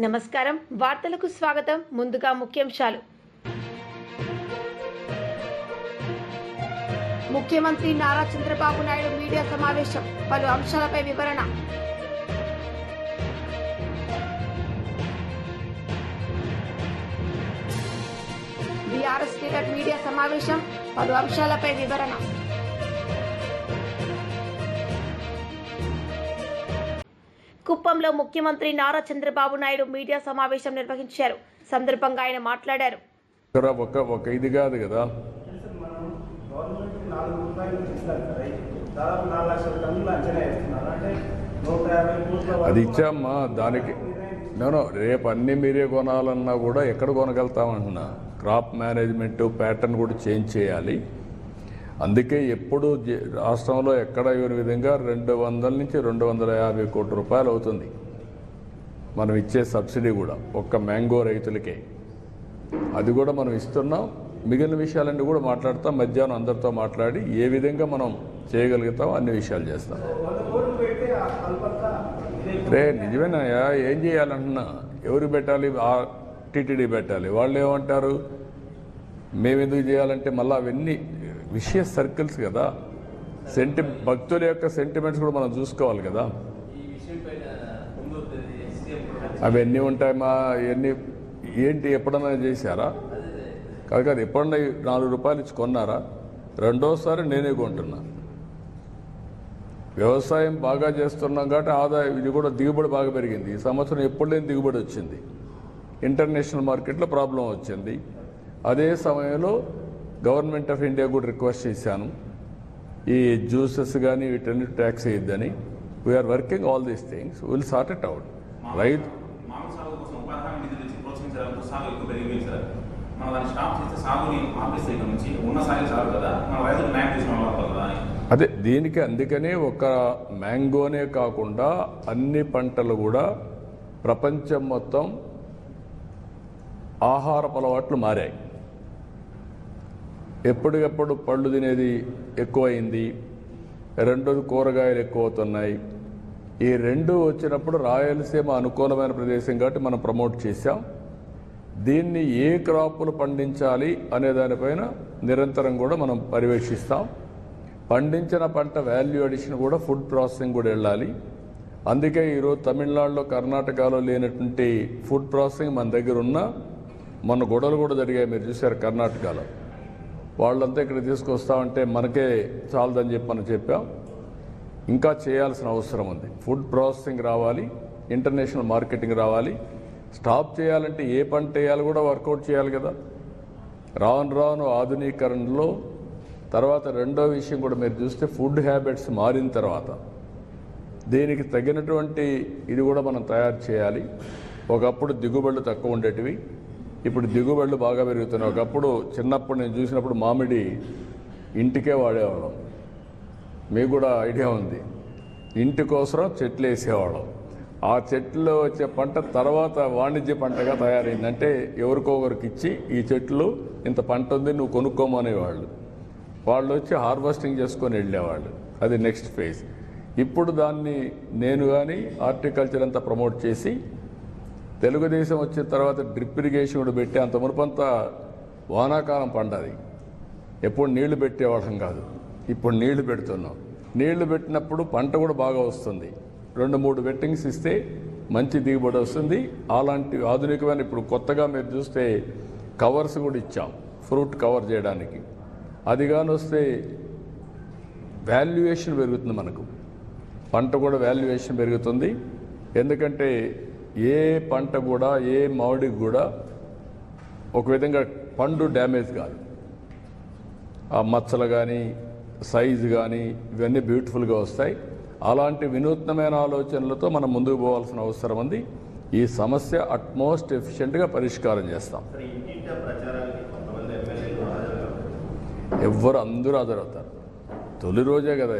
నమస్కారం. వార్తలకు స్వాగతం. ముందుగా ముఖ్యాంశాలు. ముఖ్యమంత్రి నారా చంద్రబాబు నాయుడు మీడియా సమావేశం. పలు అంశాలపై వివరణ. బీఆర్ఎస్ లీడర్ మీడియా సమావేశం. పలు అంశాలపై వివరణ. కుప్పంలో ముఖ్యమంత్రి నారా చంద్రబాబు నాయుడు మీడియా సమావేశం నిర్వహించారు. సందర్భంగా ఆయన మాట్లాడారు. ఒక ఒక ఇది కాదు కదా. అది ఇచ్చామ్మా దానికి నేను రేపు అన్ని మీరే కొనాలన్నా కూడా ఎక్కడ కొనగలుగుతామంటున్నా క్రాప్ మేనేజ్మెంట్ ప్యాటర్న్ కూడా చేంజ్ చేయాలి. అందుకే ఎప్పుడు రాష్ట్రంలో ఎక్కడ ఇవ్వని విధంగా రెండు వందల నుంచి రెండు వందల యాభై కోట్ల రూపాయలు అవుతుంది. మనం ఇచ్చే సబ్సిడీ కూడా ఒక్క మ్యాంగో రైతులకే. అది కూడా మనం ఇస్తున్నాం. మిగిలిన విషయాలన్నీ కూడా మాట్లాడతాం. మధ్యాహ్నం అందరితో మాట్లాడి ఏ విధంగా మనం చేయగలుగుతాం అన్ని విషయాలు చేస్తాం. రే నిజమేనాయా ఏం చేయాలంటున్నా? ఎవరు పెట్టాలి? ఆ టీటీడీ పెట్టాలి. వాళ్ళు ఏమంటారు? మేము ఎందుకు చేయాలంటే మళ్ళీ అవన్నీ విషయ సర్కిల్స్ కదా. సెంటి భక్తుల యొక్క సెంటిమెంట్స్ కూడా మనం చూసుకోవాలి కదా. అవన్నీ ఉంటాయి మా ఇవన్నీ ఏంటి ఎప్పుడన్నా చేశారా? కాదు కాదు ఎప్పుడన్నా నాలుగు రూపాయలు ఇచ్చి కొన్నారా? రెండోసారి నేనే కొంటున్నా. వ్యవసాయం బాగా చేస్తున్నాం కాబట్టి ఆదాయం ఇది కూడా దిగుబడి బాగా పెరిగింది. ఈ సంవత్సరం ఎప్పుడు లేని దిగుబడి వచ్చింది. ఇంటర్నేషనల్ మార్కెట్లో ప్రాబ్లం వచ్చింది. అదే సమయంలో గవర్నమెంట్ ఆఫ్ ఇండియా కూడా రిక్వెస్ట్ చేశాను. ఈ జ్యూసెస్ కానీ వీటన్ని tax వేయద్దని we're working all these things will sort it out అని. అదే దీనికి అందుకనే ఒక మ్యాంగోనే కాకుండా అన్ని పంటలు కూడా ప్రపంచం మొత్తం ఆహారపు అలవాట్లు మారాయి. ఎప్పటికప్పుడు పళ్ళు తినేది ఎక్కువైంది. రెండోది కూరగాయలు ఎక్కువ అవుతున్నాయి ఈ రెండు వచ్చినప్పుడు రాయలసీమ అనుకూలమైన ప్రదేశం కాబట్టి మనం ప్రమోట్ చేశాం. దీన్ని ఏ క్రాపులు పండించాలి అనే దానిపైన నిరంతరం కూడా మనం పర్యవేక్షిస్తాం. పండించిన పంట వాల్యూ అడిషన్ కూడా ఫుడ్ ప్రాసెసింగ్ కూడా వెళ్ళాలి. అందుకే ఈరోజు తమిళనాడులో కర్ణాటకలో లేనటువంటి ఫుడ్ ప్రాసెసింగ్ మన దగ్గర ఉన్న మన గొడవలు కూడా జరిగాయి. మీరు చూశారు కర్ణాటకలో. వాళ్ళంతా ఇక్కడ తీసుకొస్తామంటే మనకే చాలదని చెప్పి మనం చెప్పాం. ఇంకా చేయాల్సిన అవసరం ఉంది. ఫుడ్ ప్రాసెసింగ్ రావాలి ఇంటర్నేషనల్ మార్కెటింగ్ రావాలి. స్టాప్ చేయాలంటే ఏ పంట వేయాలి కూడా వర్కౌట్ చేయాలి కదా. రాను రాను ఆధునీకరణలో తర్వాత రెండో విషయం కూడా మీరు చూస్తే ఫుడ్ హ్యాబిట్స్ మారిన తర్వాత దీనికి తగినటువంటి ఇది కూడా మనం తయారు చేయాలి. ఒకప్పుడు దిగుబడులు తక్కువ ఉండేటివి. ఇప్పుడు దిగుబడులు బాగా పెరుగుతున్నాయి. ఒకప్పుడు చిన్నప్పుడు నేను చూసినప్పుడు మామిడి ఇంటికే వాడేవాళ్ళం. మీకు కూడా ఐడియా ఉంది. ఇంటి కోసం చెట్లు వేసేవాళ్ళం. ఆ చెట్లు వచ్చే పంట తర్వాత వాణిజ్య పంటగా తయారైందంటే ఎవరికో ఒకరికి ఇచ్చి ఈ చెట్లు ఇంత పంట ఉంది నువ్వు కొనుక్కోమనేవాళ్ళు వాళ్ళు వచ్చి హార్వెస్టింగ్ చేసుకొని వెళ్ళేవాళ్ళు. అది నెక్స్ట్ ఫేజ్. ఇప్పుడు దాన్ని నేను కానీ హార్టికల్చర్ అంతా ప్రమోట్ చేసి తెలుగుదేశం వచ్చిన తర్వాత డ్రిప్ ఇరిగేషన్ కూడా పెట్టి అంత మునుపంతా వానాకాలం పండది. ఎప్పుడు నీళ్ళు పెట్టేవాళ్ళం కాదు. ఇప్పుడు నీళ్ళు పెడుతున్నాం. నీళ్ళు పెట్టినప్పుడు పంట కూడా బాగా వస్తుంది. రెండు మూడు వెట్టింగ్స్ ఇస్తే మంచి దిగుబడి వస్తుంది. అలాంటి ఆధునికమైన ఇప్పుడు కొత్తగా మీరు చూస్తే కవర్స్ కూడా ఇచ్చాం. ఫ్రూట్ కవర్ చేయడానికి. అది కానీ వస్తే వాల్యుయేషన్ పెరుగుతుంది మనకు. పంట కూడా వాల్యుయేషన్ పెరుగుతుంది. ఎందుకంటే ఏ పంట కూడా ఏ మామిడికి కూడా ఒక విధంగా పండు డ్యామేజ్ కాదు. ఆ మచ్చలు కానీ సైజు కానీ ఇవన్నీ బ్యూటిఫుల్గా వస్తాయి. అలాంటి వినూత్నమైన ఆలోచనలతో మనం ముందుకు పోవాల్సిన అవసరం ఉంది. ఈ సమస్య అట్మోస్ట్ ఎఫిషియెంట్గా పరిష్కారం చేస్తాం. ఎవ్వరు అందరూ హాజరవుతారు. తొలి రోజే కదా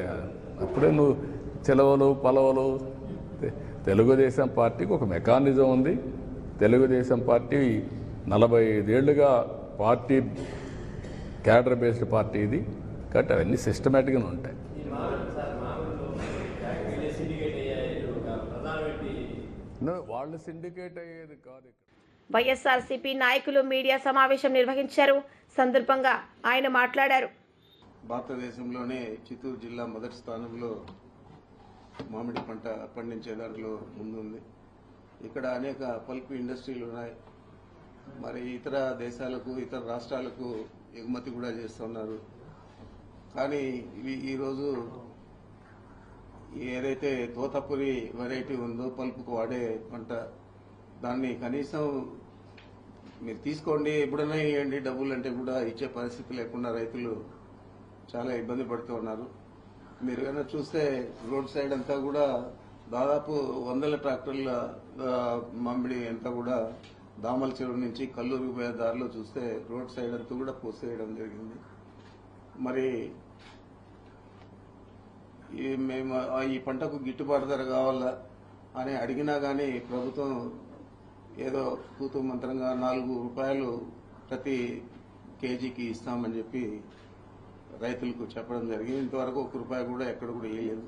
అప్పుడే నువ్వు చెలవలు పలవలు తెలుగుదేశం పార్టీకి ఒక మెకానిజం ఉంది. తెలుగుదేశం పార్టీ నలభై ఐదేళ్ళుగా పార్టీ క్యాడర్ బేస్డ్ పార్టీ ఇది. కాబట్టి అవన్నీ సిస్టమేటిక్గా ఉంటాయి. వాళ్ళు సిండికేట్ అయ్యేది కాదు. వైఎస్ఆర్సీపీ నాయకులు మీడియా సమావేశం నిర్వహించారు. సందర్భంగా ఆయన మాట్లాడారు. భారతదేశంలోనే చిత్తూరు జిల్లా మొదటి స్థానంలో మామిడి పంట పండించే దాంట్లో ముందుంది. ఇక్కడ అనేక పల్ప్ ఇండస్ట్రీలు ఉన్నాయి. మరి ఇతర దేశాలకు ఇతర రాష్ట్రాలకు ఎగుమతి కూడా చేస్తున్నారు. కానీ ఇవి ఈరోజు ఏదైతే తోతపురి వెరైటీ ఉందో పల్పుకు వాడే పంట దాన్ని కనీసం మీరు తీసుకోండి ఎప్పుడైనా ఇవ్వండి డబ్బులు అంటే కూడా ఇచ్చే పరిస్థితి లేకుండా రైతులు చాలా ఇబ్బంది పడుతూ ఉన్నారు. మీరు ఏమైనా చూస్తే రోడ్ సైడ్ అంతా కూడా దాదాపు వందల ట్రాక్టర్ల మామిడి అంతా కూడా దామల చెరువు నుంచి కల్లూరు పోయే దారిలో చూస్తే రోడ్ సైడ్ అంతా కూడా పోసేయడం జరిగింది. మరి ఈ మేము ఆ ఈ పంటకు గిట్టుబాటు ధర కావాలా అని అడిగినా కానీ ప్రభుత్వం ఏదో కూతు మంత్రంగా నాలుగు రూపాయలు ప్రతి కేజీకి ఇస్తామని చెప్పి రైతులకు చెప్పడం జరిగింది. ఇంతవరకు ఒక రూపాయి కూడా ఎక్కడ కూడా వేయలేదు.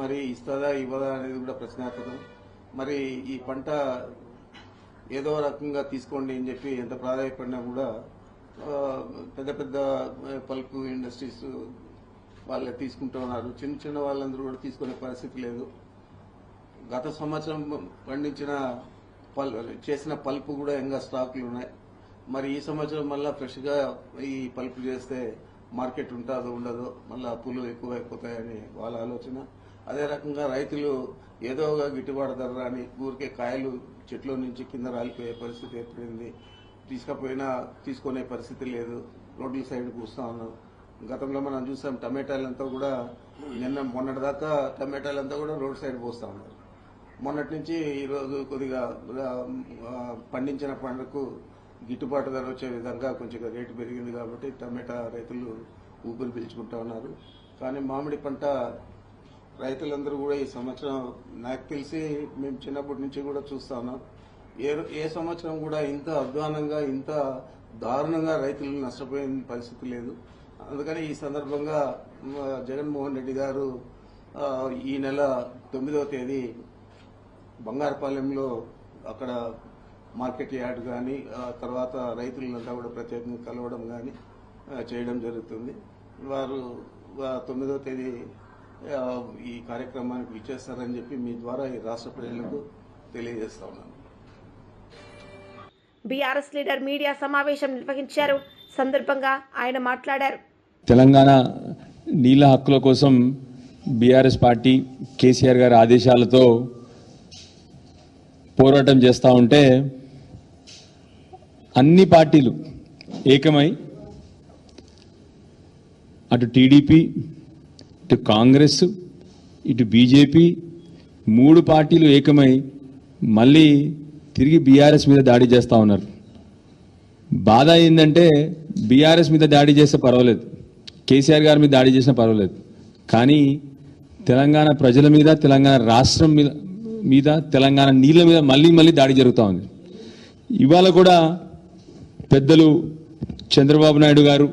మరి ఇస్తుందా ఇవ్వదా అనేది కూడా ప్రశ్నార్థకం. మరి ఈ పంట ఏదో రకంగా తీసుకోండి అని చెప్పి ఎంత ప్రాధాన్యపడినా కూడా పెద్ద పెద్ద పల్ప్ ఇండస్ట్రీస్ వాళ్ళే తీసుకుంటూ ఉన్నారు. చిన్న చిన్న వాళ్ళందరూ కూడా తీసుకునే పరిస్థితి లేదు. గత సంవత్సరం పండించిన పల్ చేసిన పల్పు కూడా ఇంకా స్టాక్లు ఉన్నాయి. మరి ఈ సంవత్సరం మళ్ళీ ఫ్రెష్గా ఈ పల్పు చేస్తే మార్కెట్ ఉంటుందో ఉండదో మళ్ళీ అప్పులు ఎక్కువైపోతాయని వాళ్ళ ఆలోచన. అదే రకంగా రైతులు ఏదో ఒక గిట్టుబాటు ధర రాని ఊరికే కాయలు చెట్ల నుంచి కింద రాలిపోయే పరిస్థితి ఏర్పడింది. తీసుకపోయినా తీసుకునే పరిస్థితి లేదు. రోడ్ల సైడ్ కూర్చా ఉన్నారు గతంలో మనం చూసాం టమాటాలంతా కూడా నిన్న మొన్నటి దాకా టమాటాలంతా కూడా రోడ్ సైడ్ పోస్తా ఉన్నారు. మొన్నటి నుంచి ఈరోజు కొద్దిగా పండించిన పంటకు గిట్టుబాటు ధర వచ్చే విధంగా కొంచెం రేటు పెరిగింది కాబట్టి టమాటా రైతులు ఊపిరి పీల్చుకుంటా ఉన్నారు. కానీ మామిడి పంట రైతులందరూ కూడా ఈ సంవత్సరం నాకు తెలిసి మేము చిన్నప్పటి నుంచి కూడా చూస్తా ఉన్నాం. ఏ ఏ సంవత్సరం కూడా ఇంత అధ్వానంగా ఇంత దారుణంగా రైతులు నష్టపోయిన పరిస్థితి లేదు. అందుకని ఈ సందర్భంగా జగన్మోహన్ రెడ్డి గారు ఈ నెల తొమ్మిదవ తేదీ బంగారపాలెంలో అక్కడ మార్కెట్ యార్డ్ కానీ తర్వాత రైతులంతా కూడా ప్రత్యేకంగా కలవడం కానీ చేయడం జరుగుతుంది. వారు ఆ, తొమ్మిదవ తేదీ ఈ కార్యక్రమానికి విచ్చేస్తారని చెప్పి మీ ద్వారా ఈ రాష్ట్ర ప్రజలకు తెలియజేస్తా ఉన్నాను. బీఆర్ఎస్ లీడర్ మీడియా సమావేశం నిర్వహించారు. సందర్భంగా ఆయన మాట్లాడారు. తెలంగాణ నీళ్ళ హక్కుల కోసం బీఆర్ఎస్ పార్టీ కేసీఆర్ గారి ఆదేశాలతో పోరాటం చేస్తూ ఉంటే అన్ని పార్టీలు ఏకమై అటు టీడీపీ ఇటు కాంగ్రెస్ ఇటు బీజేపీ మూడు పార్టీలు ఏకమై మళ్ళీ తిరిగి బీఆర్ఎస్ మీద దాడి చేస్తూ ఉన్నారు. బాధ ఏంటంటే బీఆర్ఎస్ మీద దాడి చేస్తే పర్వాలేదు. కేసీఆర్ గారి మీద దాడి చేసినా పర్వాలేదు. కానీ తెలంగాణ ప్రజల మీద తెలంగాణ రాష్ట్రం మీద మీద తెలంగాణ నీళ్ళ మీద మళ్ళీ మళ్ళీ దాడి జరుగుతూ ఉంది. ఇవాళ కూడా పెద్దలు చంద్రబాబు నాయుడు గారు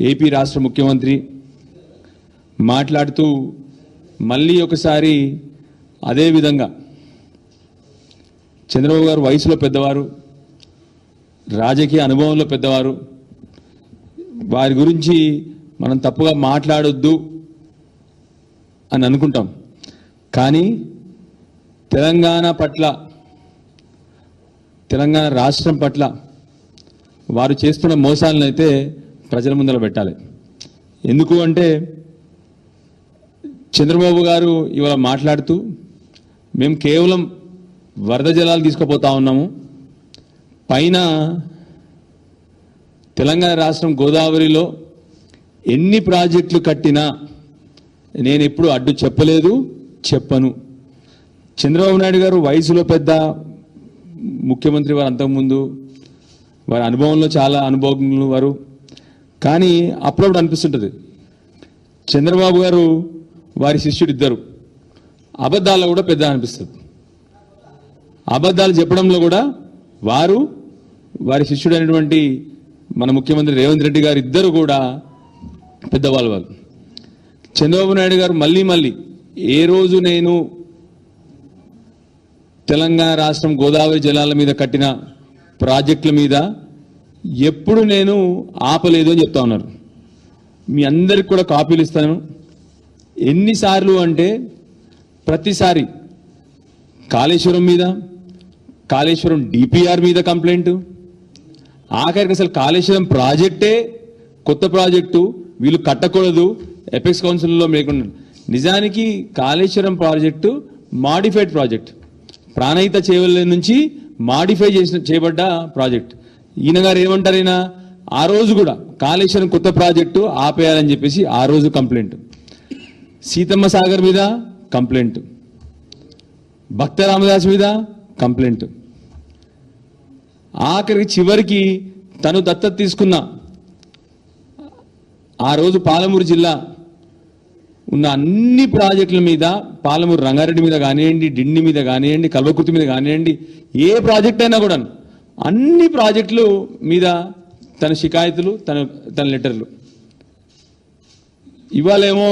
ఏపీ రాష్ట్ర ముఖ్యమంత్రి మాట్లాడుతూ మళ్ళీ ఒకసారి అదే విధంగా చంద్రబాబు గారు వయసులో పెద్దవారు రాజకీయ అనుభవంలో పెద్దవారు వారి గురించి మనం తప్పుగా మాట్లాడొద్దు అని అనుకుంటాం. కానీ తెలంగాణ పట్ల తెలంగాణ రాష్ట్రం పట్ల వారు చేస్తున్న మోసాలను అయితే ప్రజల ముందర పెట్టాలి. ఎందుకు అంటే చంద్రబాబు గారు ఇవాళ మాట్లాడుతూ మేము కేవలం వరద జలాలు తీసుకుపోతా ఉన్నాము. పైన తెలంగాణ రాష్ట్రం గోదావరిలో ఎన్ని ప్రాజెక్టులు కట్టినా నేను ఎప్పుడు అడ్డు చెప్పలేదు చెప్పను. చంద్రబాబు నాయుడు గారు వయసులో పెద్ద ముఖ్యమంత్రి వారు అంతకుముందు వారి అనుభవంలో చాలా అనుభవజ్ఞులు వారు. కానీ అప్పుడప్పుడు అనిపిస్తుంటుంది. చంద్రబాబు గారు వారి శిష్యుడు ఇద్దరు. అబద్ధాల్లో కూడా పెద్ద అనిపిస్తుంది. అబద్ధాలు చెప్పడంలో కూడా వారు వారి శిష్యుడు అనేటువంటి మన ముఖ్యమంత్రి రేవంత్ రెడ్డి గారు ఇద్దరు కూడా పెద్దవాళ్ళు వాళ్ళు. చంద్రబాబు నాయుడు గారు మళ్ళీ మళ్ళీ ఏ రోజు నేను తెలంగాణ రాష్ట్రం గోదావరి జలాల మీద కట్టిన ప్రాజెక్టుల మీద ఎప్పుడు నేను ఆపలేదు అని చెప్తా ఉన్నారు. మీ అందరికి కూడా కాపీలు ఇస్తాను. ఎన్నిసార్లు అంటే ప్రతిసారి కాళేశ్వరం మీద కాళేశ్వరం డిపిఆర్ మీద కంప్లైంట్. ఆఖరికి అసలు కాళేశ్వరం ప్రాజెక్టే కొత్త ప్రాజెక్టు. వీళ్ళు కట్టకూడదు. ఎపెక్స్ కౌన్సిల్లో లేకుండా నిజానికి Kaleshwaram project modified project. Pranahita Chevella నుంచి మాడిఫై చేసిన చేయబడ్డ ప్రాజెక్ట్ ఈయన గారు ఏమంటారు ఈయన ఆ రోజు కూడా కాళేశ్వరం కొత్త ప్రాజెక్టు ఆపేయాలని చెప్పేసి ఆ రోజు కంప్లైంట్ సీతమ్మ సాగర్ మీద కంప్లైంట్ భక్త రామదాస్ మీద కంప్లైంట్ ఆఖరికి చివరికి తను దత్తత తీసుకున్న ఆ రోజు పాలమూరు జిల్లా ఉన్న అన్ని ప్రాజెక్టుల మీద పాలమూరు రంగారెడ్డి మీద కానివ్వండి డిండి మీద కానివ్వండి కల్వకుర్తి మీద కానివ్వండి ఏ ప్రాజెక్ట్ అయినా కూడా అన్ని ప్రాజెక్టులు మీద తన షికాయతులు తన తన లెటర్లు. ఇవాళేమో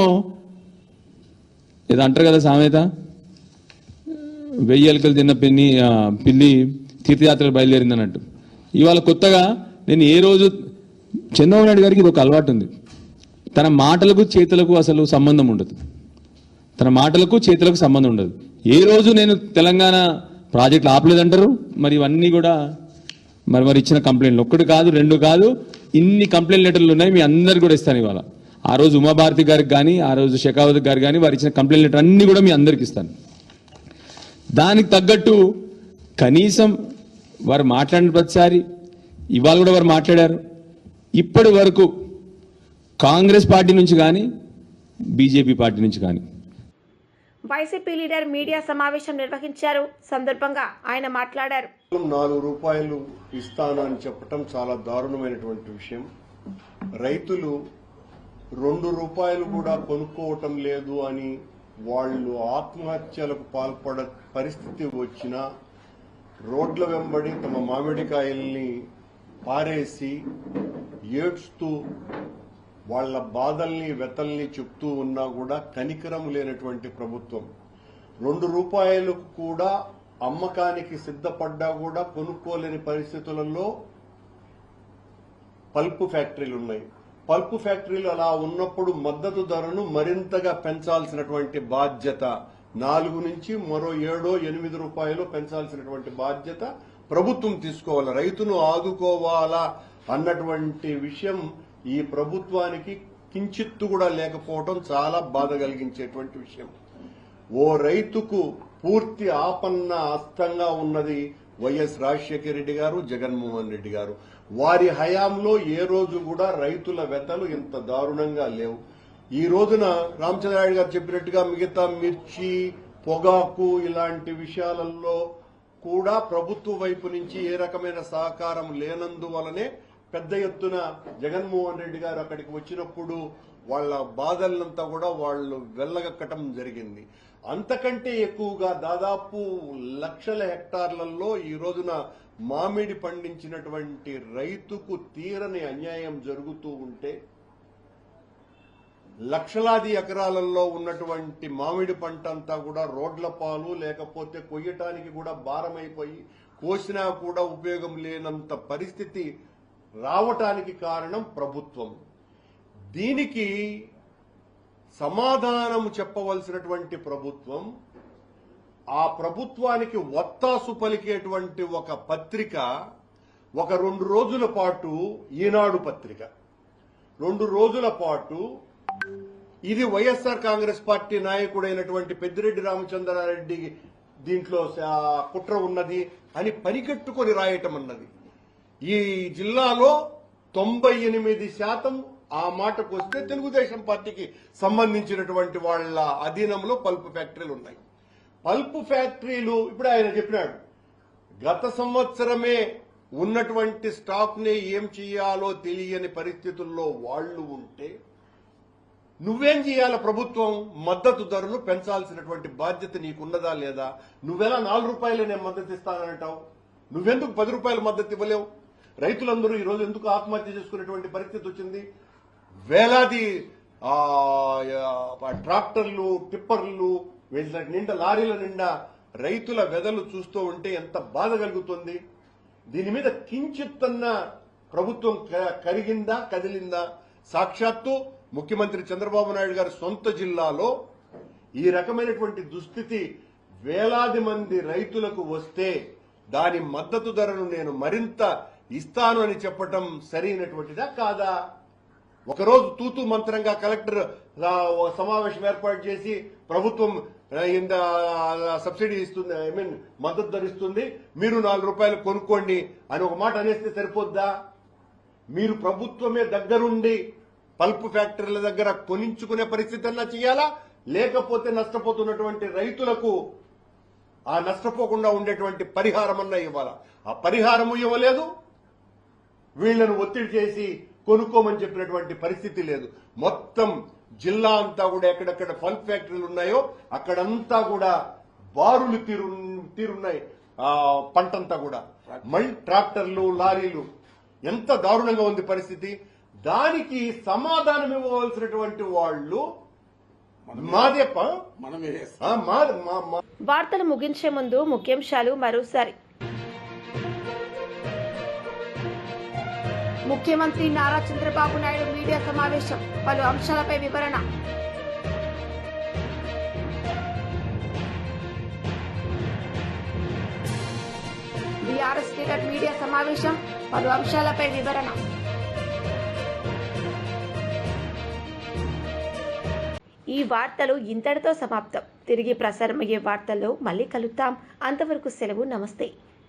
ఏదో అంటారు కదా సామెత? వెయ్యి ఎలకలు తిన్న పిన్ని పిల్లి తీర్థయాత్రలు బయలుదేరింది అన్నట్టు ఇవాళ కొత్తగా నేను ఏ రోజు చంద్రబాబు నాయుడు గారికి ఇది ఒక అలవాటు ఉంది. తన మాటలకు చేతులకు అసలు సంబంధం ఉండదు. తన మాటలకు చేతులకు సంబంధం ఉండదు. ఏ రోజు నేను తెలంగాణ ప్రాజెక్టులు ఆపలేదంటారు? మరి ఇవన్నీ కూడా మరి మరి ఇచ్చిన కంప్లైంట్లు. ఒక్కటి కాదు రెండు కాదు ఇన్ని కంప్లైంట్ లెటర్లు ఉన్నాయి మీ అందరు కూడా ఇస్తాను ఇవాళ. ఆ రోజు ఉమాభారతి గారికి కానీ ఆ రోజు షెకావత్ గారు కానీ వారు ఇచ్చిన కంప్లైంట్ లెటర్ అన్ని కూడా మీ అందరికి ఇస్తాను. దానికి తగ్గట్టు కనీసం వారు మాట్లాడిన ప్రతిసారి ఇవాళ కూడా వారు మాట్లాడారు. ఇప్పటి వరకు కాంగ్రెస్ పార్టీ నుంచి కానీ బీజేపీ పార్టీ నుంచి కానీ. వైసీపీ లీడర్ మీడియా సమావేశం నిర్వహించారు. సందర్భంగా ఆయన మాట్లాడారు. నాలుగు రూపాయలు ఇస్తాను అని చెప్పటం చాలా దారుణమైనటువంటి విషయం. రైతులు రెండు రూపాయలు కూడా కొనుక్కోవటం లేదు అని వాళ్ళు ఆత్మహత్యలకు పాల్పడ పరిస్థితి వచ్చినా రోడ్ల వెంబడి తమ మామిడికాయల్ని పారేసి ఏడ్స్తూ వాళ్ళ బాధల్ని వెతల్ని చెప్తూ ఉన్నా కూడా కనికరం లేనటువంటి ప్రభుత్వం. రెండు రూపాయలకు కూడా అమ్మకానికి సిద్ధపడ్డా కూడా కొనుక్కోలేని పరిస్థితులలో పల్పు ఫ్యాక్టరీలు ఉన్నాయి. పల్పు ఫ్యాక్టరీలు అలా ఉన్నప్పుడు మద్దతు ధరను మరింతగా పెంచాల్సినటువంటి బాధ్యత నాలుగు నుంచి మరో ఏడో ఎనిమిది రూపాయలు పెంచాల్సినటువంటి బాధ్యత ప్రభుత్వం తీసుకోవాలి. రైతును ఆదుకోవాలా అన్నటువంటి విషయం ఈ ప్రభుత్వానికి కించిత్తు కూడా లేకపోవడం చాలా బాధ కలిగించేటువంటి విషయం. ఓ రైతుకు పూర్తి ఆపన్న అస్తంగా ఉన్నది వైఎస్ రాజశేఖర రెడ్డి గారు జగన్మోహన్ రెడ్డి గారు. వారి హయాంలో ఏ రోజు కూడా రైతుల వెతలు ఇంత దారుణంగా లేవు. ఈ రోజున రామచంద్రాయుడు గారు చెప్పినట్టుగా మిగతా మిర్చి పొగాకు ఇలాంటి విషయాలలో కూడా ప్రభుత్వ వైపు నుంచి ఏ రకమైన సహకారం లేనందువలనే పెద్ద ఎత్తున జగన్మోహన్ రెడ్డి గారు అక్కడికి వచ్చినప్పుడు వాళ్ళ బాధలంతా కూడా వాళ్ళు వెళ్ళగక్కటం జరిగింది. అంతకంటే ఎక్కువగా దాదాపు లక్షల హెక్టార్లలో ఈ రోజున మామిడి పండించినటువంటి రైతుకు తీరని అన్యాయం జరుగుతూ ఉంటే లక్షలాది ఎకరాలలో ఉన్నటువంటి మామిడి పంట అంతా కూడా రోడ్ల పాలు లేకపోతే కొయ్యటానికి కూడా భారమైపోయి కోసినా కూడా ఉపయోగం లేనంత పరిస్థితి రావటానికి కారణం ప్రభుత్వం. దీనికి సమాధానం చెప్పవలసినటువంటి ప్రభుత్వం ఆ ప్రభుత్వానికి ఒత్తాసు పలికేటువంటి ఒక పత్రిక ఒక రెండు రోజుల పాటు ఈనాడు పత్రిక. రెండు రోజుల పాటు ఇది వైఎస్ఆర్ కాంగ్రెస్ పార్టీ నాయకుడైనటువంటి పెద్దిరెడ్డి రామచంద్రారెడ్డి దీంట్లో ఆ, కుట్ర ఉన్నది అని పనికట్టుకొని రాయటం అన్నది. ఈ జిల్లాలో తొంభై ఎనిమిది శాతం ఆ మాటకు వస్తే తెలుగుదేశం పార్టీకి సంబంధించినటువంటి వాళ్ళ అధీనంలో పల్ప్ ఫ్యాక్టరీలు ఉన్నాయి. పల్ప్ ఫ్యాక్టరీలు ఇప్పుడు ఆయన చెప్పినాడు గత సంవత్సరమే ఉన్నటువంటి స్టాక్ని ఏం చేయాలో తెలియని పరిస్థితుల్లో వాళ్ళు ఉంటే నువ్వేం చేయాల ప్రభుత్వం? మద్దతు ధరలు పెంచాల్సినటువంటి బాధ్యత నీకున్నదా లేదా? నువ్వెలా నాలుగు రూపాయలు నేను మద్దతు ఇస్తానంటావు నువ్వెందుకు పది రూపాయలు మద్దతు ఇవ్వలేవు? రైతులందరూ ఈ రోజు ఎందుకు ఆత్మహత్య చేసుకునేటువంటి పరిస్థితి వచ్చింది? వేలాది ట్రాక్టర్లు టిప్పర్లు వీళ్ళ నిండా లారీల నిండా రైతుల వెదలు చూస్తూ ఉంటే ఎంత బాధ కలుగుతుంది? దీని మీద కించిత్తన్న ప్రభుత్వం క- కరిగిందా కదిలిందా? సాక్షాత్తు ముఖ్యమంత్రి చంద్రబాబు నాయుడు గారి సొంత జిల్లాలో ఈ రకమైనటువంటి దుస్థితి వేలాది మంది రైతులకు వస్తే దాని మద్దతు ధరను నేను మరింత ఇస్తాను అని చెప్పటం సరైనటువంటిదా కాదా? ఒకరోజు తూతూ మంత్రంగా కలెక్టర్ సమావేశం ఏర్పాటు చేసి ప్రభుత్వం ఇంత సబ్సిడీ ఇస్తుంది ఐ మీన్ మద్దతు ధరిస్తుంది మీరు నాలుగు రూపాయలు కొనుక్కోండి అని ఒక మాట అనేస్తే సరిపోద్దా? మీరు ప్రభుత్వమే దగ్గరుండి పల్ప్ ఫ్యాక్టరీల దగ్గర కొనించుకునే పరిస్థితి అన్నా చేయాలా? లేకపోతే నష్టపోతున్నటువంటి రైతులకు ఆ నష్టపోకుండా ఉండేటువంటి పరిహారం అన్నా ఇవ్వాలా? ఆ పరిహారము ఇవ్వలేదు వీళ్ళను ఒత్తిడి చేసి కొనుక్కోమని చెప్పినటువంటి పరిస్థితి లేదు. మొత్తం జిల్లా అంతా కూడా ఎక్కడెక్కడ పల్ప్ ఫ్యాక్టరీలు ఉన్నాయో అక్కడంతా కూడా బారులు తీరు తీరున్నాయి. ఆ పంటంతా కూడా. మళ్ళీ ట్రాక్టర్లు లారీలు. ఎంత దారుణంగా ఉంది పరిస్థితి. దానికి సమాధానం ఇవ్వవలసినటువంటి వాళ్ళు వార్తలు ముగించే ముందు ముఖ్యాంశాలు మరోసారి. ముఖ్యమంత్రి నారా చంద్రబాబు నాయుడు మీడియా సమావేశం పలు అంశాలపై వివరణ. బీఆర్ఎస్ లీడర్ మీడియా సమావేశం పలు అంశాలపై వివరణ. ఈ వార్తలు ఇంతటితో సమాప్తం. తిరిగి ప్రసారమయ్యే వార్తల్లో మళ్ళీ కలుద్దాం. అంతవరకు సెలవు నమస్తే.